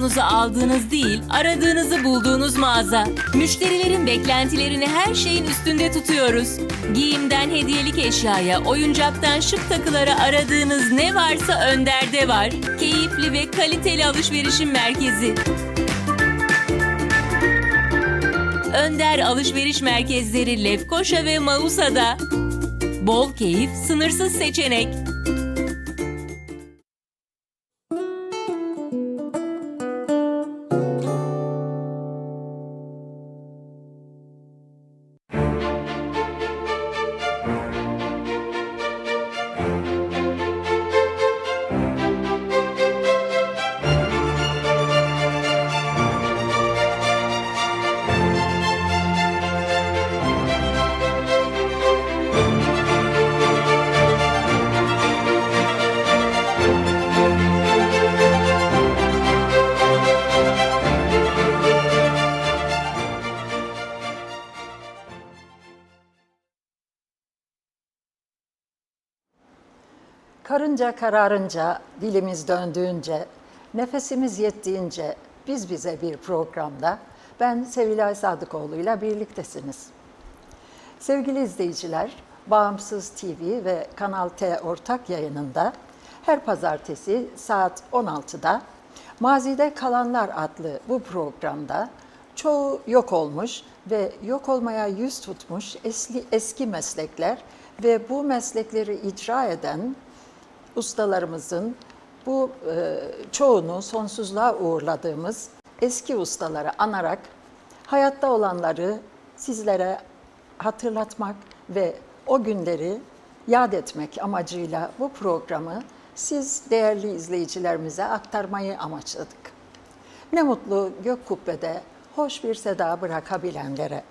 umduğunuzu aldığınız değil, aradığınızı bulduğunuz mağaza. Müşterilerin beklentilerini her şeyin üstünde tutuyoruz. Giyimden hediyelik eşyaya, oyuncaktan şık takılara aradığınız ne varsa Önder'de var. Keyifli ve kaliteli alışverişin merkezi. Önder Alışveriş Merkezleri Lefkoşa ve Mausa'da. Bol keyif, sınırsız seçenek. Karınca kararınca, dilimiz döndüğünce, nefesimiz yettiğince biz bize bir programda ben Sevilay Sadıkoğlu ile birliktesiniz. Sevgili izleyiciler, Bağımsız TV ve Kanal T ortak yayınında her pazartesi saat 16'da Mazide Kalanlar adlı bu programda çoğu yok olmuş ve yok olmaya yüz tutmuş eski, eski meslekler ve bu meslekleri icra eden ustalarımızın bu e, çoğunu sonsuzluğa uğurladığımız eski ustaları anarak hayatta olanları sizlere hatırlatmak ve o günleri yad etmek amacıyla bu programı siz değerli izleyicilerimize aktarmayı amaçladık. Ne mutlu gök kubbede hoş bir seda bırakabilenlere.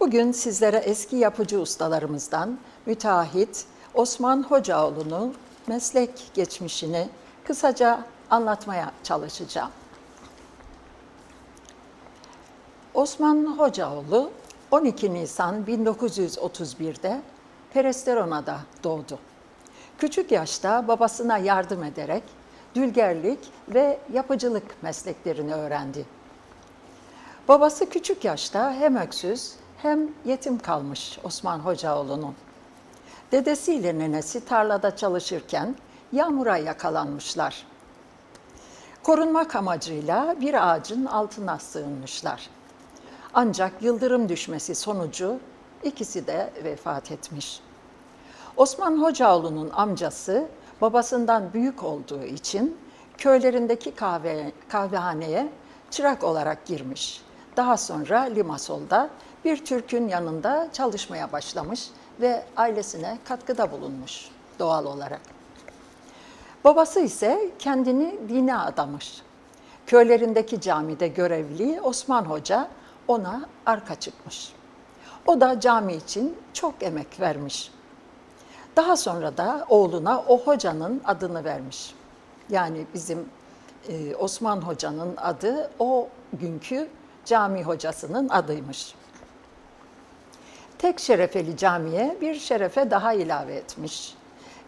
Bugün sizlere eski yapıcı ustalarımızdan müteahhit Osman Hocaoğlu'nun meslek geçmişini kısaca anlatmaya çalışacağım. Osman Hocaoğlu 12 Nisan 1931'de Peresterona'da doğdu. Küçük yaşta babasına yardım ederek dülgerlik ve yapıcılık mesleklerini öğrendi. Babası küçük yaşta hem öksüz hem yetim kalmış Osman Hocaoğlu'nun. Dedesiyle nenesi tarlada çalışırken yağmura yakalanmışlar. Korunmak amacıyla bir ağacın altına sığınmışlar. Ancak yıldırım düşmesi sonucu ikisi de vefat etmiş. Osman Hocaoğlu'nun amcası babasından büyük olduğu için köylerindeki kahve, kahvehaneye çırak olarak girmiş. Daha sonra Limasol'da bir Türk'ün yanında çalışmaya başlamış ve ailesine katkıda bulunmuş doğal olarak. Babası ise kendini dine adamış. Köylerindeki camide görevli Osman Hoca ona arka çıkmış. O da cami için çok emek vermiş. Daha sonra da oğluna o hocanın adını vermiş. Yani bizim e, Osman Hoca'nın adı o günkü cami hocasının adıymış. Tek şerefeli camiye bir şerefe daha ilave etmiş.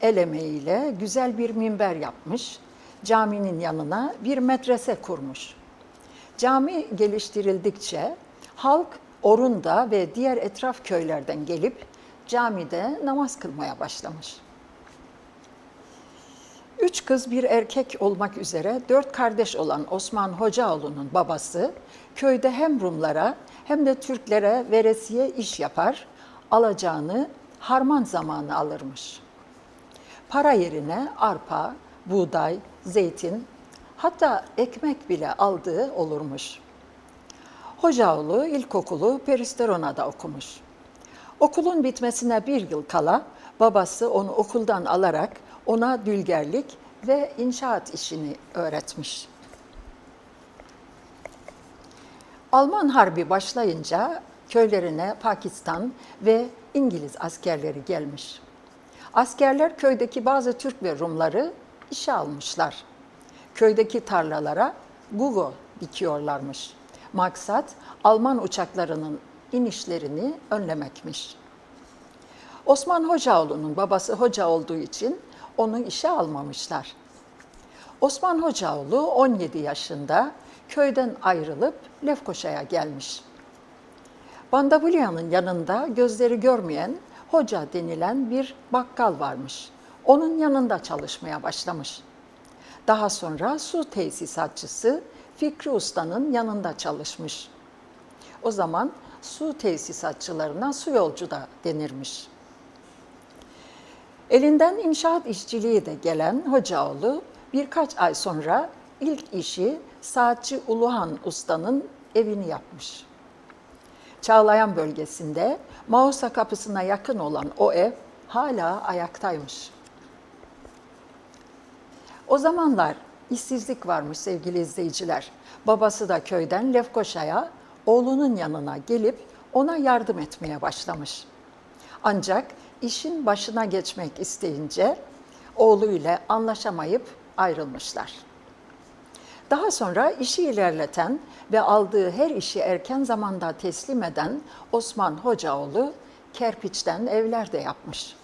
El emeğiyle güzel bir minber yapmış. Caminin yanına bir medrese kurmuş. Cami geliştirildikçe halk Orunda ve diğer etraf köylerden gelip camide namaz kılmaya başlamış. Üç kız bir erkek olmak üzere dört kardeş olan Osman Hocaoğlu'nun babası köyde hem Rumlara hem de Türklere veresiye iş yapar, alacağını harman zamanı alırmış. Para yerine arpa, buğday, zeytin, hatta ekmek bile aldığı olurmuş. Hocaoğlu ilkokulu Peristerona'da okumuş. Okulun bitmesine bir yıl kala babası onu okuldan alarak ona dülgerlik ve inşaat işini öğretmiş. Alman Harbi başlayınca köylerine Pakistan ve İngiliz askerleri gelmiş. Askerler köydeki bazı Türk ve Rumları işe almışlar. Köydeki tarlalara gugo dikiyorlarmış. Maksat Alman uçaklarının inişlerini önlemekmiş. Osman Hocaoğlu'nun babası hoca olduğu için onu işe almamışlar. Osman Hocaoğlu 17 yaşında köyden ayrılıp Lefkoşa'ya gelmiş. Bandabulya'nın yanında gözleri görmeyen hoca denilen bir bakkal varmış. Onun yanında çalışmaya başlamış. Daha sonra su tesisatçısı Fikri Usta'nın yanında çalışmış. O zaman su tesisatçılarına su yolcu da denirmiş. Elinden inşaat işçiliği de gelen Hocaoğlu birkaç ay sonra ilk işi saatçi Uluhan Usta'nın evini yapmış. Çağlayan bölgesinde Mausa kapısına yakın olan o ev hala ayaktaymış. O zamanlar işsizlik varmış sevgili izleyiciler. Babası da köyden Lefkoşa'ya oğlunun yanına gelip ona yardım etmeye başlamış. Ancak işin başına geçmek isteyince oğluyla anlaşamayıp ayrılmışlar. Daha sonra işi ilerleten ve aldığı her işi erken zamanda teslim eden Osman Hocaoğlu kerpiçten evler de yapmış.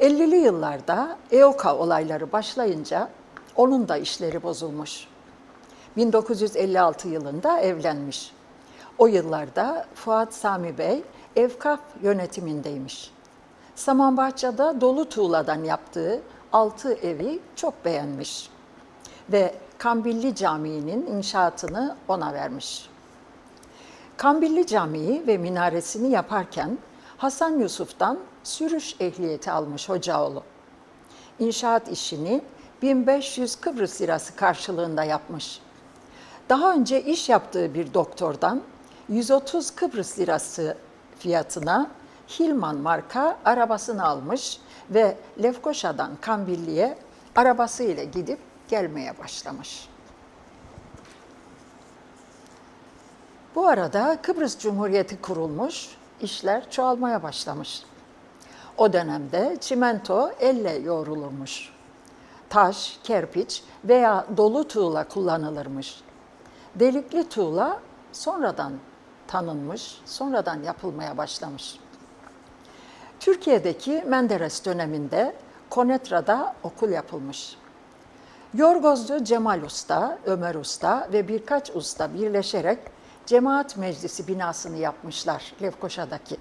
50'li yıllarda EOKA olayları başlayınca onun da işleri bozulmuş. 1956 yılında evlenmiş. O yıllarda Fuat Sami Bey Evkaf yönetimindeymiş. Samanbahçe'de dolu tuğladan yaptığı altı evi çok beğenmiş ve Kambilli Camii'nin inşaatını ona vermiş. Kambilli Camii ve minaresini yaparken Hasan Yusuf'tan sürüş ehliyeti almış Hocaoğlu. İnşaat işini 1500 Kıbrıs lirası karşılığında yapmış. Daha önce iş yaptığı bir doktordan 130 Kıbrıs lirası fiyatına Hilman marka arabasını almış ve Lefkoşa'dan Kambilli'ye arabasıyla gidip gelmeye başlamış. Bu arada Kıbrıs Cumhuriyeti kurulmuş, işler çoğalmaya başlamış. O dönemde çimento elle yoğrulurmuş. Taş, kerpiç veya dolu tuğla kullanılırmış. Delikli tuğla sonradan tanınmış, sonradan yapılmaya başlamış. Türkiye'deki Menderes döneminde Konetra'da okul yapılmış. Yorgozcu Cemal Usta, Ömer Usta ve birkaç usta birleşerek Cemaat Meclisi binasını yapmışlar Lefkoşa'daki.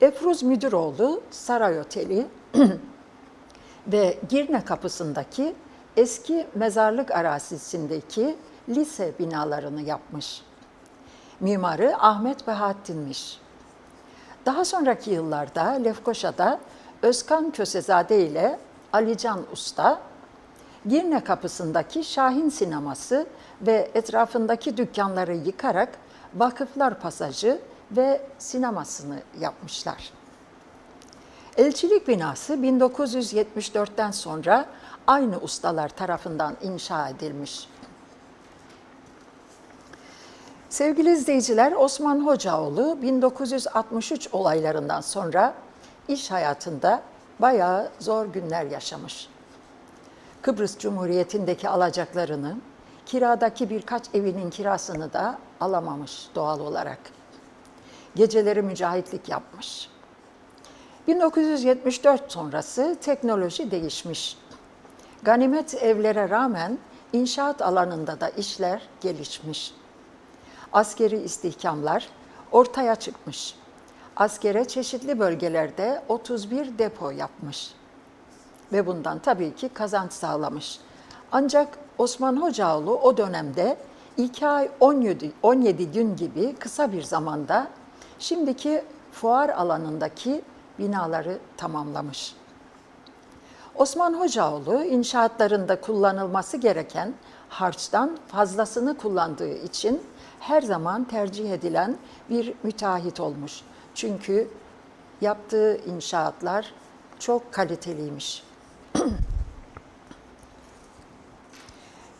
Efruz Müdüroğlu Saray Oteli ve Girne kapısındaki eski mezarlık arazisindeki lise binalarını yapmış. Mimarı Ahmet Bahattin'miş. Daha sonraki yıllarda Lefkoşa'da Özkan Kösezade ile Alican Usta, Girne kapısındaki Şahin Sineması ve etrafındaki dükkanları yıkarak Vakıflar Pasajı ve sinemasını yapmışlar. Elçilik binası 1974'ten sonra aynı ustalar tarafından inşa edilmiş. Sevgili izleyiciler, Osman Hocaoğlu 1963 olaylarından sonra iş hayatında bayağı zor günler yaşamış. Kıbrıs Cumhuriyeti'ndeki alacaklarını, kiradaki birkaç evinin kirasını da alamamış doğal olarak. Geceleri mücahitlik yapmış. 1974 sonrası teknoloji değişmiş. Ganimet evlere rağmen inşaat alanında da işler gelişmiş. Askeri istihkamlar ortaya çıkmış. Askere çeşitli bölgelerde 31 depo yapmış ve bundan tabii ki kazanç sağlamış. Ancak Osman Hocaoğlu o dönemde 2 ay 17, 17 gün gibi kısa bir zamanda şimdiki fuar alanındaki binaları tamamlamış. Osman Hocaoğlu inşaatlarında kullanılması gereken harçtan fazlasını kullandığı için her zaman tercih edilen bir müteahhit olmuş. Çünkü yaptığı inşaatlar çok kaliteliymiş.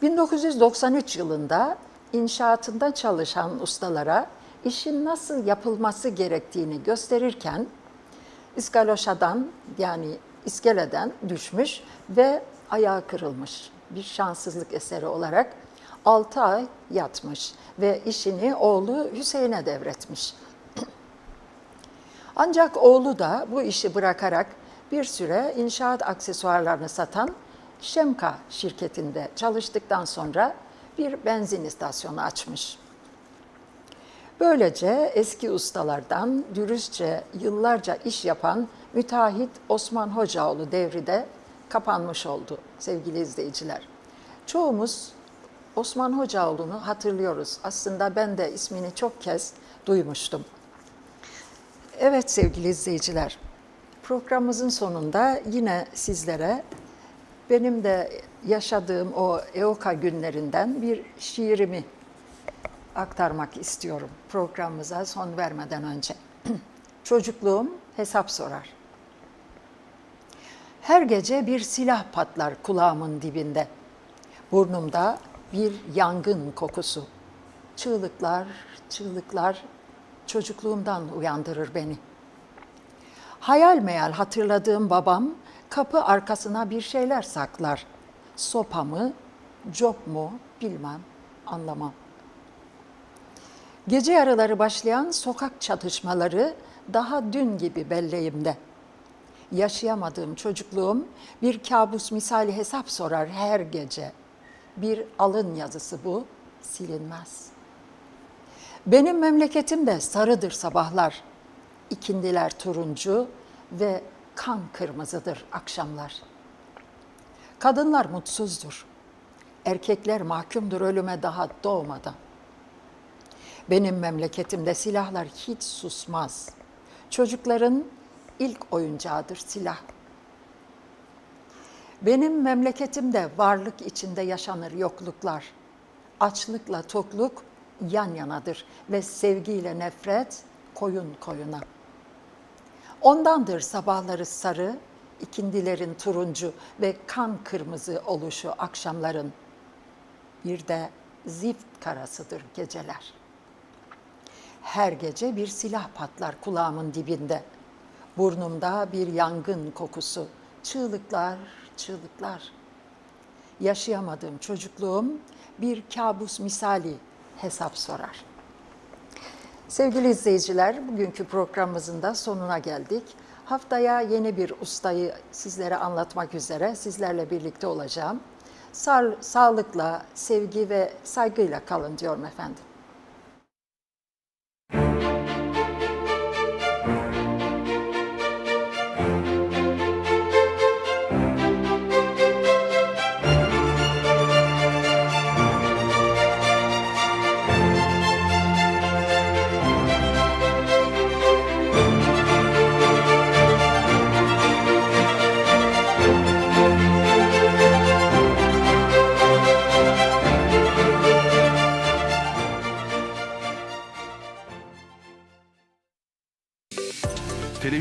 1993 yılında inşaatında çalışan ustalara işin nasıl yapılması gerektiğini gösterirken İskaloşa'dan yani iskeleden düşmüş ve ayağı kırılmış. Bir şanssızlık eseri olarak 6 ay yatmış ve işini oğlu Hüseyin'e devretmiş. Ancak oğlu da bu işi bırakarak bir süre inşaat aksesuarlarını satan Şemka şirketinde çalıştıktan sonra bir benzin istasyonu açmış. Böylece eski ustalardan dürüstçe yıllarca iş yapan müteahhit Osman Hocaoğlu devri de kapanmış oldu sevgili izleyiciler. Çoğumuz Osman Hocaoğlu'nu hatırlıyoruz. Aslında ben de ismini çok kez duymuştum. Evet sevgili izleyiciler, programımızın sonunda yine sizlere benim de yaşadığım o EOKA günlerinden bir şiirimi aktarmak istiyorum programımıza son vermeden önce. Çocukluğum hesap sorar. Her gece bir silah patlar kulağımın dibinde. Burnumda bir yangın kokusu. Çığlıklar, çığlıklar çocukluğumdan uyandırır beni. Hayal meyal hatırladığım babam kapı arkasına bir şeyler saklar. Sopa mı, cop mu bilmem, anlamam. Gece yarıları başlayan sokak çatışmaları daha dün gibi belleğimde. Yaşayamadığım çocukluğum bir kabus misali hesap sorar her gece. Bir alın yazısı bu, silinmez. Benim memleketim de sarıdır sabahlar. İkindiler turuncu ve kan kırmızıdır akşamlar. Kadınlar mutsuzdur. Erkekler mahkumdur ölüme daha doğmadan. Benim memleketimde silahlar hiç susmaz. Çocukların ilk oyuncağıdır silah. Benim memleketimde varlık içinde yaşanır yokluklar. Açlıkla tokluk yan yanadır ve sevgiyle nefret koyun koyuna. Ondandır sabahları sarı, ikindilerin turuncu ve kan kırmızı oluşu akşamların. Bir de zift karasıdır geceler. Her gece bir silah patlar kulağımın dibinde. Burnumda bir yangın kokusu, çığlıklar, çığlıklar. Yaşayamadığım çocukluğum bir kabus misali hesap sorar. Sevgili izleyiciler, bugünkü programımızın da sonuna geldik. Haftaya yeni bir ustayı sizlere anlatmak üzere sizlerle birlikte olacağım. Sağ, sağlıkla, sevgi ve saygıyla kalın diyorum efendim.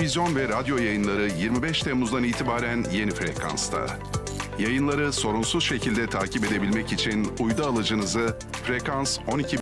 Televizyon ve radyo yayınları 25 Temmuz'dan itibaren yeni frekansta. Yayınları sorunsuz şekilde takip edebilmek için uydu alıcınızı frekans 12